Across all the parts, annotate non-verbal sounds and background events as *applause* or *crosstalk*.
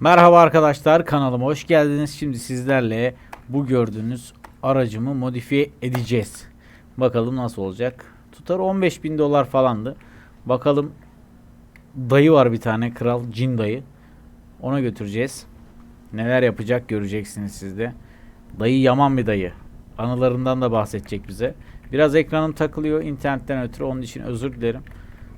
Merhaba arkadaşlar kanalıma hoş geldiniz. Şimdi sizlerle bu gördüğünüz aracımı modifiye edeceğiz. Bakalım nasıl olacak. Tutar 15 bin dolar falandı. Bakalım dayı var bir tane kral cin dayı. Ona götüreceğiz. Neler yapacak göreceksiniz siz de. Dayı yaman bir dayı. Anılarından da bahsedecek bize. Biraz ekranım takılıyor internetten ötürü onun için özür dilerim.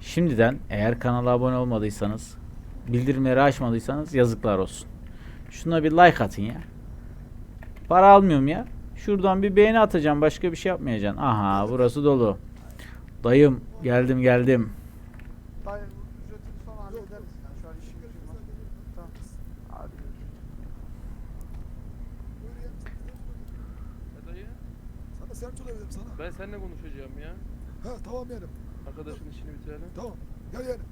Şimdiden eğer kanala abone olmadıysanız bildirimleri açmadıysanız yazıklar olsun. Şuna bir like atın ya. Para almıyorum ya. Şuradan bir beğeni atacağım. Başka bir şey yapmayacaksın. Aha burası dolu. Dayım geldim geldim. Dayı ücretini sonra hallederiz. Yani şu an işim gücüm var. Tamam. Hadi görüşürüz. E dayı, Sana servis olabilirim sana. ben seninle konuşacağım ya. Ha tamam yeğenim. Arkadaşın işini bitirelim. Tamam. Gel yeğenim.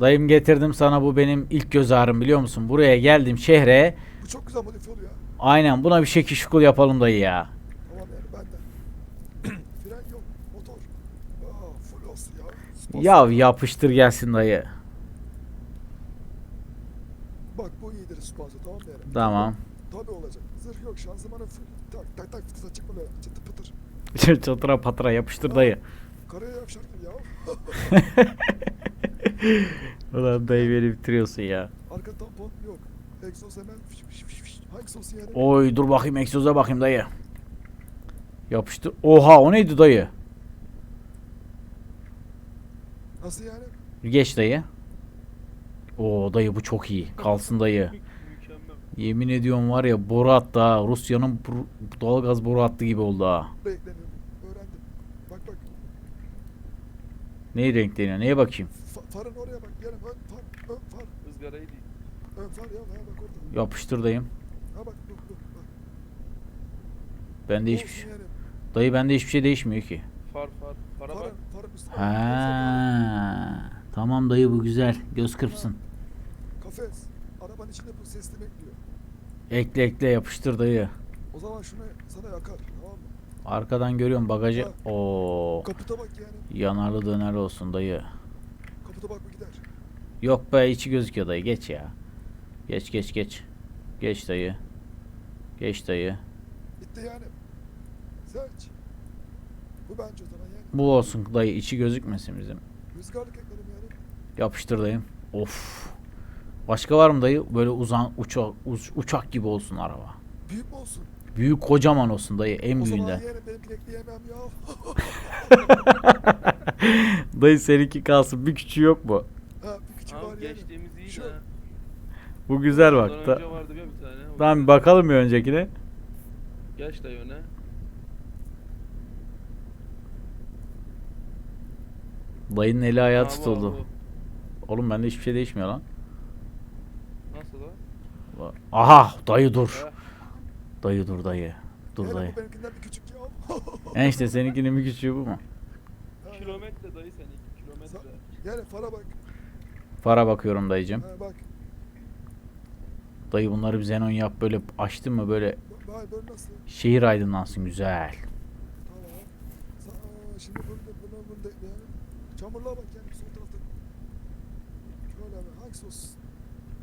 Dayım getirdim sana bu benim ilk göz ağrım biliyor musun? Buraya geldim şehre. Bu çok güzel modifiye oluyor. Aynen buna bir şekil şukul yapalım dayı ya. Tamam yeğenim ben de. *clears throat* Fren yok. Motor. Aa, full olsun ya. Spor. Ya yapıştır gelsin dayı. Bak bu iyidir spansör tamam mı? Tamam. Tabii olacak. Zırh yok şanzımanı full. Tak tak tak fıtısa çıkma böyle çıtı pıtır. *laughs* Çatıra patıra yapıştır dayı. Karaya yavşaktır ya. *laughs* *laughs* Ulan dayı beni bitiriyorsun ya. Arka tampon yok. Egzoz hemen fiş fiş fiş fiş. Olsun yeğenim? Oy dur bakayım egzoza bakayım dayı. Yapıştır. Oha o neydi dayı? Nasıl yani? Geç dayı. Oo dayı bu çok iyi. Kalsın dayı. *laughs* Yemin ediyorum var ya boru attı ha. Rusya'nın doğalgaz boru attı gibi oldu ha. Renkleniyorum. Öğrendim. Bak bak. Neyi renkleniyor? Neye bakayım? Fa- farın oraya bak. Yeğenim ön far. Ön far. Izgarayı değil. Ön far ya. Ha bak orada. Yapıştır dayım. Ha bak dur dur. Bak. Bende hiçbir şey. yeğenim. Dayı bende hiçbir şey değişmiyor ki. Far far. Fara bak. Farın, farın üstüne. Ha. Tamam dayı bu güzel. Göz kırpsın. Kafes. Arabanın içinde bu sesli bekliyor. Ekle ekle yapıştır dayı. O zaman şunu sana yakar. Tamam mı? Arkadan görüyorum bagajı. Oo. Kaputa bak yani. Yanarlı döner olsun dayı. Kaputa gider. Yok be içi gözüküyor dayı. Geç ya. Geç geç geç. Geç dayı. Geç dayı. Bitti yani. Seç. Bu bence o zaman yani. Bu olsun dayı. içi gözükmesin bizim. Rüzgarlık ekledim yani. Yapıştır dayım. Of. Başka var mı dayı? Böyle uzan uçak uç- uçak gibi olsun araba. Büyük mü olsun? Büyük kocaman olsun dayı en büyüğünden. *laughs* dayı seninki kalsın. Bir küçüğü yok mu? ha bir küçük var yeğenim. geçtiğimiz iyi Şu- de. Bu güzel bak. Ondan önce vardı ya bir tane. O Tamam bakalım bir öncekine. Geç dayı öne. Dayının eli ayağı Aa, bu, tutuldu. bu. Oğlum bende hiçbir şey değişmiyor lan. Nasıl o? Aha dayı dur. Ha, Dayı dur dayı. Dur dayı. benimkinden bir küçük ya. *laughs* Enişte seninkinin bir küçüğü bu mu? Kilometre dayı senin. Kilometre. Yani fara bak. Fara bakıyorum dayıcım. Ha, bak. Dayı bunları bir xenon yap böyle açtın mı böyle bak, böyle nasıl? şehir aydınlansın güzel. Tamam. Sa aa, şimdi bunu da bunu bunu da ekleyelim. Çamurluğa bak yani sol tarafta. Şöyle abi hangisi olsun?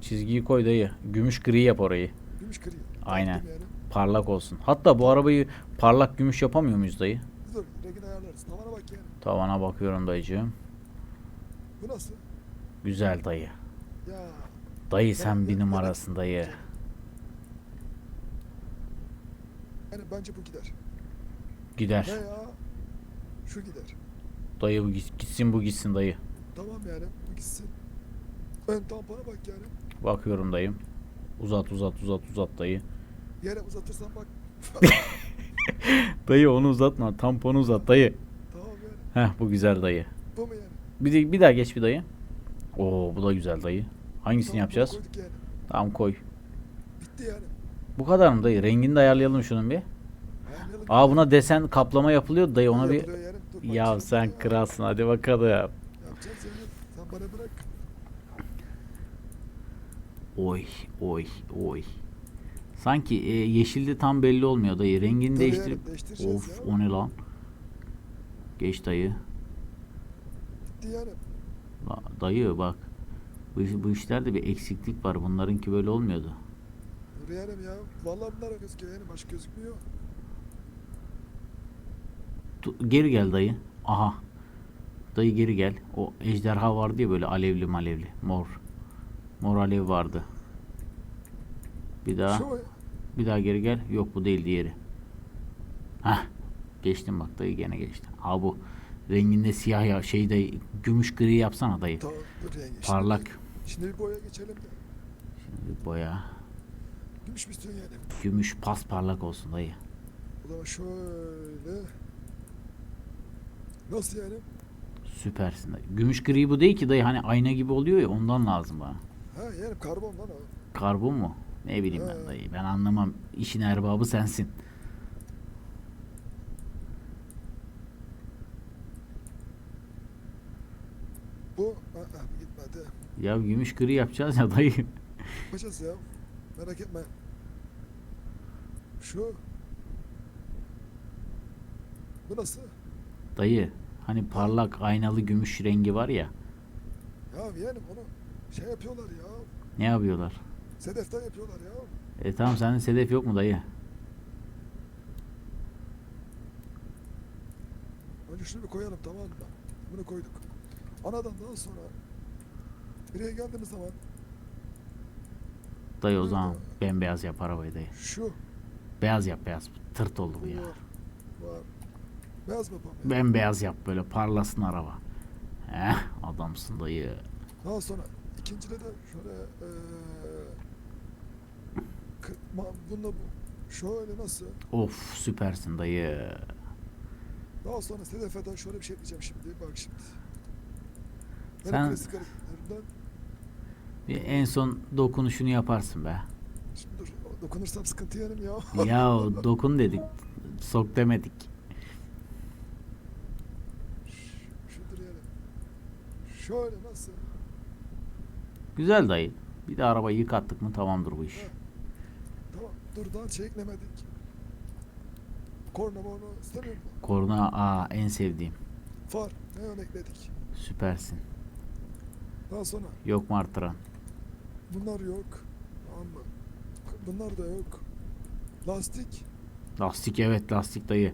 Çizgiyi koy dayı. Gümüş gri yap orayı. Gümüş gri. Aynen. Yani. Parlak olsun. Hatta bu arabayı parlak gümüş yapamıyor muyuz dayı? Dur rengini ayarlarız. Tavana bak yani. Tavana bakıyorum dayıcığım. Bu nasıl? Güzel dayı. Ya. Dayı sen Ya, bir ya, numarasın dayı. Yani bence bu gider. Gider. Veya şu gider. Dayı bu git- gitsin bu gitsin dayı. Tamam yani bu gitsin. Ön tampona bak yani. Bakıyorum dayım. Uzat uzat uzat uzat dayı. Yere uzatırsan bak. *laughs* Dayı onu uzatma. Tamponu uzat dayı. tamam yani. Heh bu güzel dayı. Bu mu yani? Bir, de, bir daha geç bir dayı. Oo bu da güzel dayı. Hangisini Tamam, yapacağız? Koyduk yani. Tamam koy. Bitti yani. Bu kadar mı dayı? Rengini de ayarlayalım şunun bir. Ayarlayalım. Aa buna desen kaplama yapılıyor dayı ona bir... Yapılıyor yani. Dur, bak Ya şimdi sen kralsın hadi bakalım. Yapacağız yani. Sen bana bırak. Oy oy oy. Sanki e, yeşilde tam belli olmuyor dayı. Rengini Tabii değiştirip... yani, değiştireceğiz Of ya. o ne lan? Geç dayı. Bitti yani. La- dayı bak. Bu, bu işlerde bir eksiklik var. Bunlarınki böyle olmuyordu. Dur yeğenim ya. Vallahi bunlar gözüküyor yeğenim. Başka gözükmüyor. Tu- Geri gel dayı. Aha. Dayı geri gel. O ejderha vardı ya böyle alevli malevli. Mor. Mor alev vardı. Bir daha. Şu Bir daha geri gel. Yok bu değil diğeri. Hah. Geçtim bak dayı gene geçti. Ha bu. Renginde siyah ya şey dayı. Gümüş gri yapsana dayı. Şimdi- Parlak. Şimdi bir boya geçelim de. Şimdi boya. Gümüş mü istiyorsun yeğenim? Gümüş pas parlak olsun dayı. O zaman şöyle. Nasıl yeğenim? Süpersin dayı. Gümüş gri bu değil ki dayı. Hani ayna gibi oluyor ya ondan lazım bana. Ha yeğenim karbon lan o. Karbon mu? Ne bileyim ben dayı. Ben anlamam. İşin erbabı sensin. Bu bu gitmedi. Ya gümüş gri yapacağız ya dayı. Yapacağız ya. Merak etme. Şu. Bu nasıl? Dayı. Hani parlak aynalı gümüş rengi var ya. Ya yeğenim onu şey yapıyorlar ya. Ne yapıyorlar? Sedeften yapıyorlar ya. E tamam sende sedef yok mu dayı? Önce şunu bir koyalım tamam mı? Bunu koyduk. Anadan daha sonra buraya geldiğimiz zaman Dayı o zaman bembeyaz yap arabayı dayı. şu Beyaz yap beyaz. Tırt oldu bu ya. var. Var. Beyaz mı yapalım? ya? Bembeyaz yap böyle parlasın araba. Heh adamsın dayı. Daha sonra ikincide de şöyle eee bu şöyle nasıl? Of süpersin dayı. Daha sonra sedefeden şöyle bir şey diyeceğim şimdi. Bak şimdi. Benim Sen- klasik Bir en son dokunuşunu yaparsın be. şimdi dur dokunursam sıkıntı yerim ya. *laughs* Ya dokun dedik. Sok demedik. Şudur. Şöyle nasıl? Güzel dayı. Bir de arabayı yıkattık mı tamamdır bu iş. Tamam dur daha şey. Korna morna istemiyor musun? Korna aa en sevdiğim. Far neon ekledik. Süpersin. Daha sonra Yok mu artıran? bunlar yok. Mı? Bunlar da yok. Lastik. Lastik evet lastik dayı.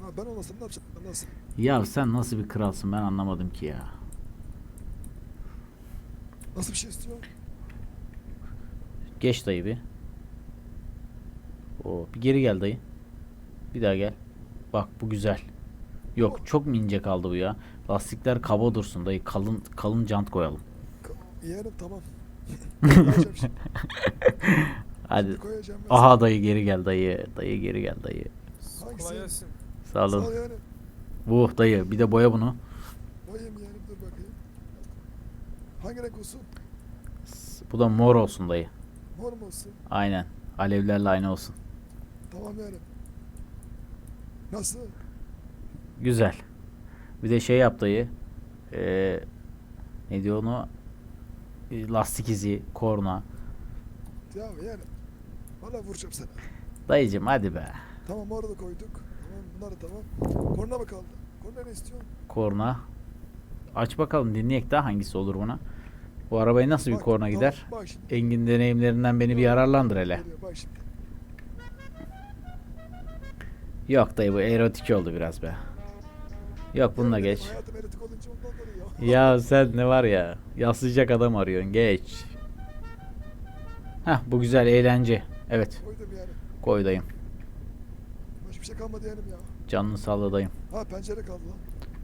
Ha, ben olmasam ne yapacağım? Nasıl? Ya sen nasıl bir kralsın ben anlamadım ki ya. Nasıl bir şey istiyor? Geç dayı bir. Oo, bir geri gel dayı. Bir daha gel. Bak bu güzel. Yok çok mu ince kaldı bu ya? Lastikler kaba dursun dayı. Kalın kalın jant koyalım. Yeğenim tamam. *laughs* Hadi. Aha dayı geri gel dayı. Dayı geri gel dayı. Hangisi? Sağ Sağ olun. ol yeğenim. Bu dayı bir de boya bunu. Boyayım yeğenim dur bakayım. Hangi renk olsun? Bu da mor olsun dayı. Mor mu olsun? Aynen. Alevlerle aynı olsun. Tamam yeğenim. Nasıl? Güzel. Bir de şey yap dayı. Ee, ne diyor onu? Ee, Lastik izi, korna. Ya yeğenim. Valla vuracağım seni. Dayıcım hadi be. Tamam orada koyduk. Tamam bunlar da tamam. Korna mı kaldı? Korna ne istiyorsun? Korna. Aç bakalım dinleyek daha hangisi olur buna. Bu arabaya nasıl bir Bak, korna tamam, gider? Bak şimdi. Engin deneyimlerinden beni bir yararlandır hele. Geliyor, Bak şimdi. Yok dayı bu erotik oldu biraz be. Yok bununla geç. Ya. Sen ne var ya? Yaslayacak adam arıyorsun. Geç. Heh bu güzel eğlence. Evet koy dayım. Başka bir şey kalmadı yeğenim ya. Canını dayım. Ha pencere kaldı lan.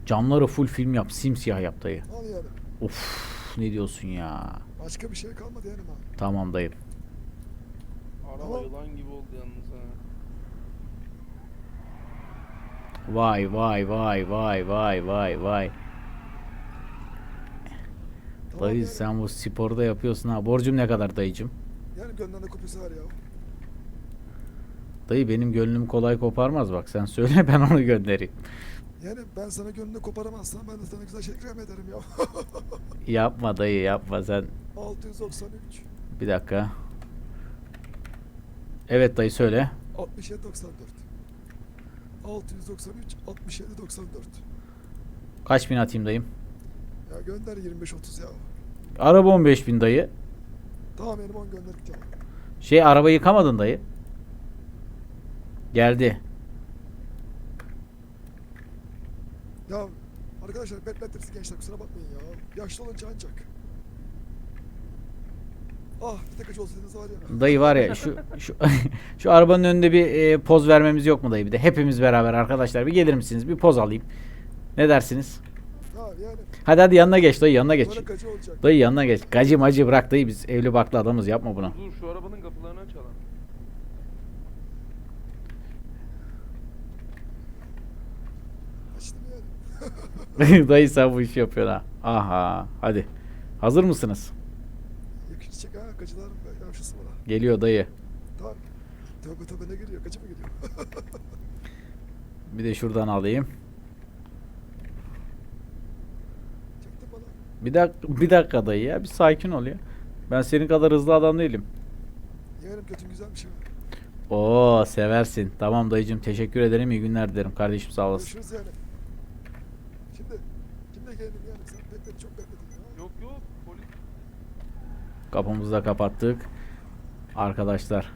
Camları full film yap. Simsiyah yap dayı. Al yani. Of ne diyorsun ya? Başka bir şey kalmadı yeğenim ha. Tamam dayım. Araba Tamam. yılan gibi oldu yalnız ha. Vay vay vay vay vay vay vay. Dayı sen bu sporda yapıyorsun ha. Borcum ne kadar dayıcım? Yani gönlünde kupası var ya. Dayı benim gönlüm kolay koparmaz bak sen söyle *laughs* ben onu göndereyim. Yani ben sana gönlünü koparamazsam ben de sana güzel şey ikram ederim ya. *laughs* Yapma dayı yapma sen. 693 Bir dakika. Evet dayı söyle. 67 94 693 67 94 Kaç bin atayım dayım? Ya gönder 25 30 ya. Araba 15 bin dayı. Tamam 10 gönderdik ya. Şey araba yıkamadın dayı. Geldi. Ya arkadaşlar beklettiniz gençler kusura bakmayın ya. Yaşlı olunca ancak. Ah bir tek acı olsaydınız var ya. Dayı var ya şu şu *laughs* şu arabanın önünde bir e, poz vermemiz yok mu dayı bir de hepimiz beraber arkadaşlar bir gelir misiniz bir poz alayım. Ne dersiniz? Ya yani Hadi hadi yanına geç dayı yanına geç. olacak. Dayı yanına geç. Gacı macı bırak dayı biz evli barklı adamız yapma bunu. Dur şu arabanın kapılarını açalım. Açtım yani. *laughs* dayı sen bu işi yapıyorsun ha. Aha hadi. Hazır mısınız? Yakışacak ha gacılar yavşası bana. Geliyor dayı. Tamam. Tövbe tövbe ne geliyor? Gacı mı geliyor? *laughs* Bir de şuradan alayım. Çaktın bana. Bir dakika, bir dakika dayı ya. Bir sakin ol ya. Ben senin kadar hızlı adam değilim. Yeğenim götün güzelmiş ha. Oo seversin. Tamam dayıcım teşekkür ederim. İyi günler dilerim. Kardeşim sağ olasın. Görüşürüz yani. Şimdi kimle geldim yani sen bekledin çok bekledin ya. Yok yok polis. Kapımızı da kapattık. Arkadaşlar.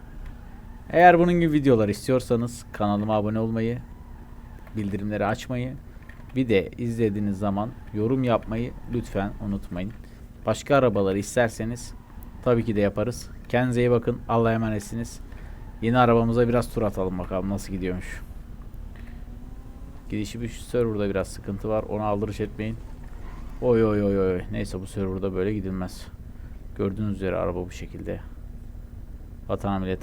Eğer bunun gibi videolar istiyorsanız kanalıma abone olmayı, bildirimleri açmayı, bir de izlediğiniz zaman yorum yapmayı lütfen unutmayın. Başka arabaları isterseniz tabii ki de yaparız. Kendinize iyi bakın. Allah'a emanetsiniz. Yeni arabamıza biraz tur atalım bakalım nasıl gidiyormuş. Gidişi bir serverda biraz sıkıntı var. Ona aldırış etmeyin. Oy oy oy oy. Neyse bu serverda böyle gidilmez. Gördüğünüz üzere araba bu şekilde. Vatan millet